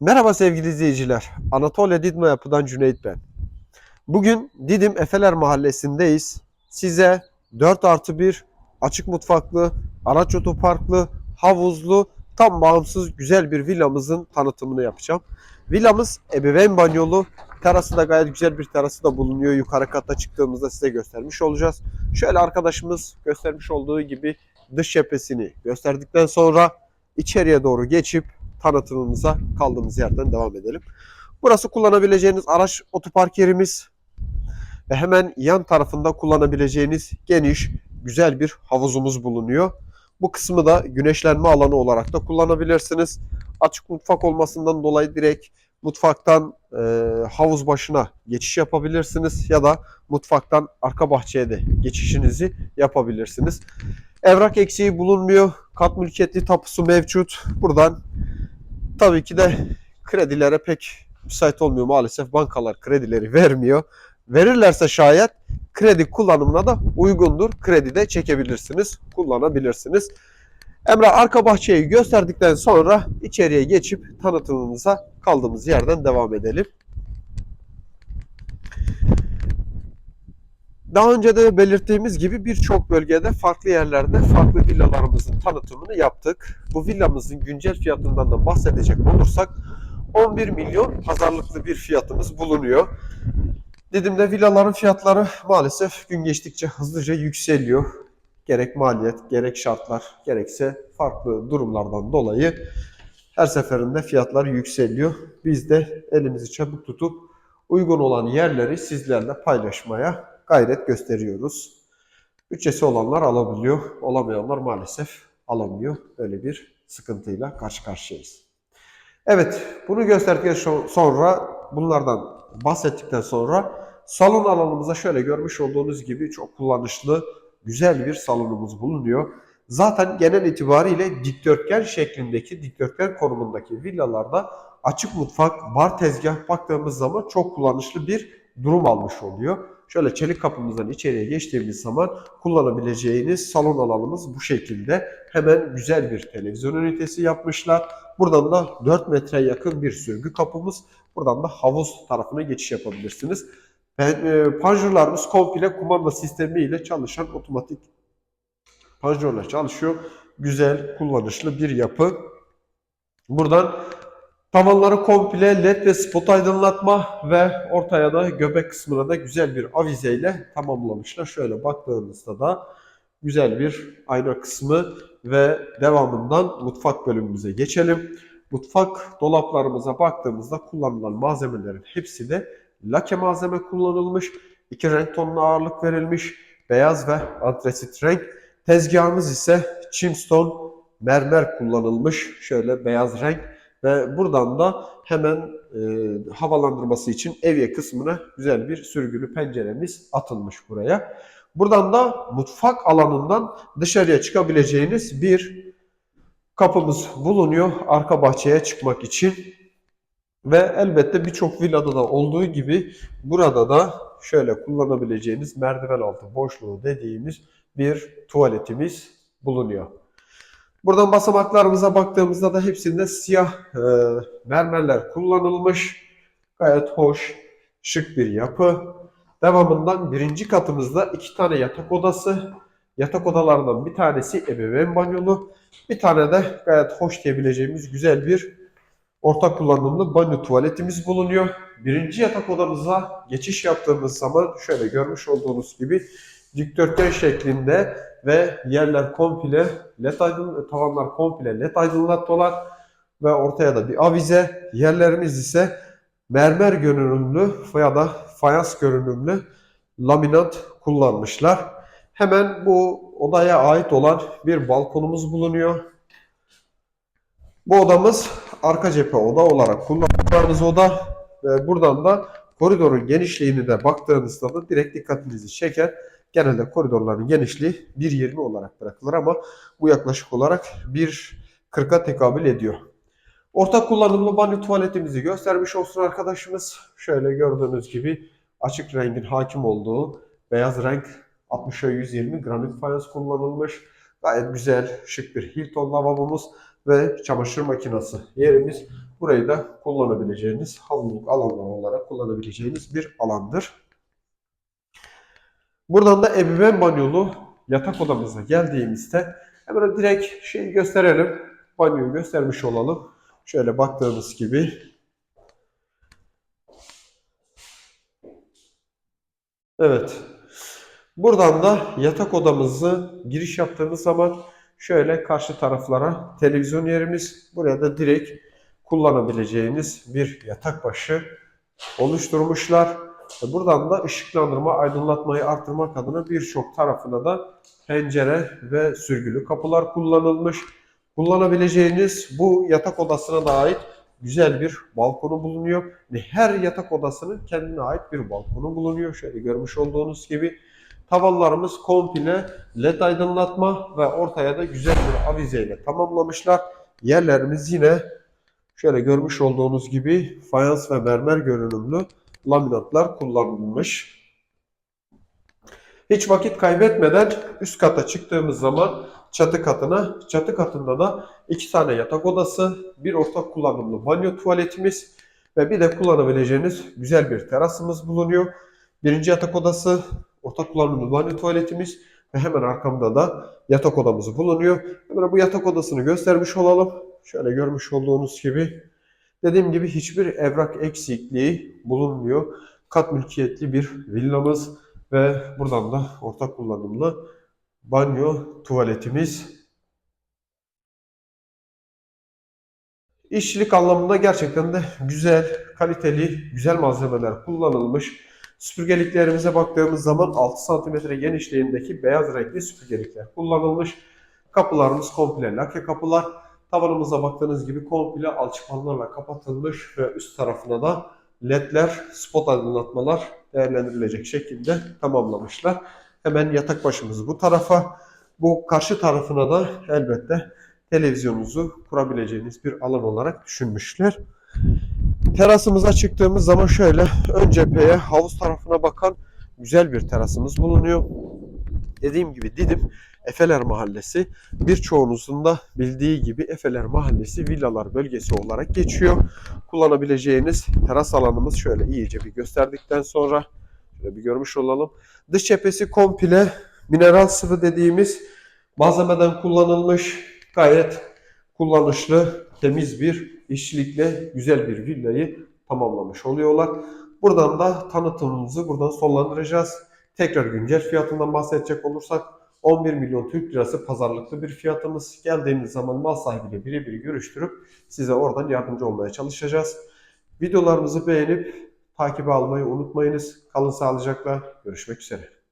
Merhaba sevgili izleyiciler. Anatolia Didma Yapı'dan Cüneyt ben. Bugün Didim Efeler Mahallesi'ndeyiz. Size 4 artı 1 açık mutfaklı, araç otoparklı, havuzlu, tam bağımsız güzel bir villamızın tanıtımını yapacağım. Villamız ebeveyn banyolu. Terası da gayet güzel bir terası da bulunuyor. Yukarı kata çıktığımızda size göstermiş olacağız. Şöyle arkadaşımız göstermiş olduğu gibi dış cephesini gösterdikten sonra içeriye doğru geçip tanıtımımıza kaldığımız yerden devam edelim. Burası kullanabileceğiniz araç otopark yerimiz ve hemen yan tarafında kullanabileceğiniz geniş, güzel bir havuzumuz bulunuyor. Bu kısmı da güneşlenme alanı olarak da kullanabilirsiniz. Açık mutfak olmasından dolayı direkt mutfaktan e, havuz başına geçiş yapabilirsiniz ya da mutfaktan arka bahçeye de geçişinizi yapabilirsiniz. Evrak eksiği bulunmuyor. Kat mülkiyetli tapusu mevcut. Buradan tabii ki de kredilere pek müsait olmuyor maalesef. Bankalar kredileri vermiyor. Verirlerse şayet kredi kullanımına da uygundur. Kredi de çekebilirsiniz, kullanabilirsiniz. Emrah arka bahçeyi gösterdikten sonra içeriye geçip tanıtımımıza kaldığımız yerden devam edelim. Daha önce de belirttiğimiz gibi birçok bölgede farklı yerlerde farklı villalarımızın tanıtımını yaptık. Bu villamızın güncel fiyatından da bahsedecek olursak 11 milyon pazarlıklı bir fiyatımız bulunuyor. Didim'de villaların fiyatları maalesef gün geçtikçe hızlıca yükseliyor. Gerek maliyet, gerek şartlar, gerekse farklı durumlardan dolayı her seferinde fiyatlar yükseliyor. Biz de elimizi çabuk tutup uygun olan yerleri sizlerle paylaşmaya gayret gösteriyoruz. Bütçesi olanlar alabiliyor, olamayanlar maalesef alamıyor. Böyle bir sıkıntıyla karşı karşıyayız. Evet, bunu gösterdikten sonra, bunlardan bahsettikten sonra salon alanımıza şöyle görmüş olduğunuz gibi çok kullanışlı, güzel bir salonumuz bulunuyor. Zaten genel itibariyle dikdörtgen şeklindeki, dikdörtgen konumundaki villalarda açık mutfak, bar tezgah baktığımız zaman çok kullanışlı bir durum almış oluyor. Şöyle çelik kapımızdan içeriye geçtiğimiz zaman kullanabileceğiniz salon alanımız bu şekilde. Hemen güzel bir televizyon ünitesi yapmışlar. Buradan da 4 metre yakın bir sürgü kapımız. Buradan da havuz tarafına geçiş yapabilirsiniz. Ben, e, panjurlarımız komple kumanda sistemiyle çalışan otomatik panjurlar çalışıyor. Güzel, kullanışlı bir yapı. Buradan tavanları komple led ve spot aydınlatma ve ortaya da göbek kısmına da güzel bir avizeyle tamamlamışlar. Şöyle baktığınızda da güzel bir ayna kısmı ve devamından mutfak bölümümüze geçelim. Mutfak dolaplarımıza baktığımızda kullanılan malzemelerin hepsi de lake malzeme kullanılmış. İki renk tonuna ağırlık verilmiş. Beyaz ve antresit renk. Tezgahımız ise chimstone mermer kullanılmış. Şöyle beyaz renk. Ve buradan da hemen e, havalandırması için evye kısmına güzel bir sürgülü penceremiz atılmış buraya. Buradan da mutfak alanından dışarıya çıkabileceğiniz bir kapımız bulunuyor arka bahçeye çıkmak için. Ve elbette birçok villada da olduğu gibi burada da şöyle kullanabileceğiniz merdiven altı boşluğu dediğimiz bir tuvaletimiz bulunuyor. Buradan basamaklarımıza baktığımızda da hepsinde siyah e, mermerler kullanılmış. Gayet hoş, şık bir yapı. Devamından birinci katımızda iki tane yatak odası. Yatak odalarından bir tanesi ebeveyn banyolu. Bir tane de gayet hoş diyebileceğimiz güzel bir ortak kullanımlı banyo tuvaletimiz bulunuyor. Birinci yatak odamıza geçiş yaptığımız zaman şöyle görmüş olduğunuz gibi dikdörtgen şeklinde ve yerler komple led aydın, tavanlar komple led aydınlatmalar ve ortaya da bir avize. Yerlerimiz ise mermer görünümlü ya da fayans görünümlü laminat kullanmışlar. Hemen bu odaya ait olan bir balkonumuz bulunuyor. Bu odamız arka cephe oda olarak kullandığımız oda buradan da koridorun genişliğini de baktığınızda da direkt dikkatinizi çeker. Genelde koridorların genişliği 1.20 olarak bırakılır ama bu yaklaşık olarak 1.40'a tekabül ediyor. Ortak kullanımlı banyo tuvaletimizi göstermiş olsun arkadaşımız. Şöyle gördüğünüz gibi açık rengin hakim olduğu beyaz renk 60'a 120 granit fayans kullanılmış. Gayet güzel, şık bir Hilton lavabomuz. ve çamaşır makinesi yerimiz. Burayı da kullanabileceğiniz, havluluk alanlar olarak kullanabileceğiniz bir alandır. Buradan da ebeveyn banyolu yatak odamıza geldiğimizde hemen direkt şeyi gösterelim. Banyoyu göstermiş olalım. Şöyle baktığımız gibi Evet. Buradan da yatak odamızı giriş yaptığımız zaman şöyle karşı taraflara televizyon yerimiz. Buraya da direkt kullanabileceğiniz bir yatak başı oluşturmuşlar. E, Buradan da ışıklandırma, aydınlatmayı arttırmak adına birçok tarafına da pencere ve sürgülü kapılar kullanılmış. Kullanabileceğiniz bu yatak odasına da ait güzel bir balkonu bulunuyor. Her yatak odasının kendine ait bir balkonu bulunuyor. Şöyle görmüş olduğunuz gibi tavanlarımız komple led aydınlatma ve ortaya da güzel bir avizeyle tamamlamışlar. Yerlerimiz yine şöyle görmüş olduğunuz gibi fayans ve mermer görünümlü laminatlar kullanılmış. Hiç vakit kaybetmeden üst kata çıktığımız zaman çatı katına, çatı katında da iki tane yatak odası, bir ortak kullanımlı banyo tuvaletimiz ve bir de kullanabileceğiniz güzel bir terasımız bulunuyor. Birinci yatak odası, ortak kullanımlı banyo tuvaletimiz ve hemen arkamda da yatak odamız bulunuyor. Hemen bu yatak odasını göstermiş olalım. Şöyle görmüş olduğunuz gibi Dediğim gibi hiçbir evrak eksikliği bulunmuyor. Kat mülkiyetli bir villamız ve buradan da ortak kullanımlı banyo, tuvaletimiz. İşçilik anlamında gerçekten de güzel, kaliteli, güzel malzemeler kullanılmış. Süpürgeliklerimize baktığımız zaman 6 cm genişliğindeki beyaz renkli süpürgelikler kullanılmış. Kapılarımız komple lake kapılar. Tavanımıza baktığınız gibi komple alçıpanlarla kapatılmış ve üst tarafına da ledler, spot aydınlatmalar değerlendirilecek şekilde tamamlamışlar. Hemen yatak başımız bu tarafa. Bu karşı tarafına da elbette televizyonunuzu kurabileceğiniz bir alan olarak düşünmüşler. Terasımıza çıktığımız zaman şöyle ön cepheye havuz tarafına bakan güzel bir terasımız bulunuyor. Dediğim gibi Didim Efeler Mahallesi birçoğunuzun da bildiği gibi Efeler Mahallesi villalar bölgesi olarak geçiyor. Kullanabileceğiniz teras alanımız şöyle iyice bir gösterdikten sonra şöyle bir görmüş olalım. Dış cephesi komple mineral sıvı dediğimiz malzemeden kullanılmış gayet kullanışlı temiz bir işçilikle güzel bir villayı tamamlamış oluyorlar. Buradan da tanıtımımızı buradan sonlandıracağız. Tekrar güncel fiyatından bahsedecek olursak 11 milyon Türk lirası pazarlıklı bir fiyatımız. Geldiğimiz zaman mal sahibiyle birebir görüştürüp size oradan yardımcı olmaya çalışacağız. Videolarımızı beğenip takibe almayı unutmayınız. Kalın sağlıcakla. Görüşmek üzere.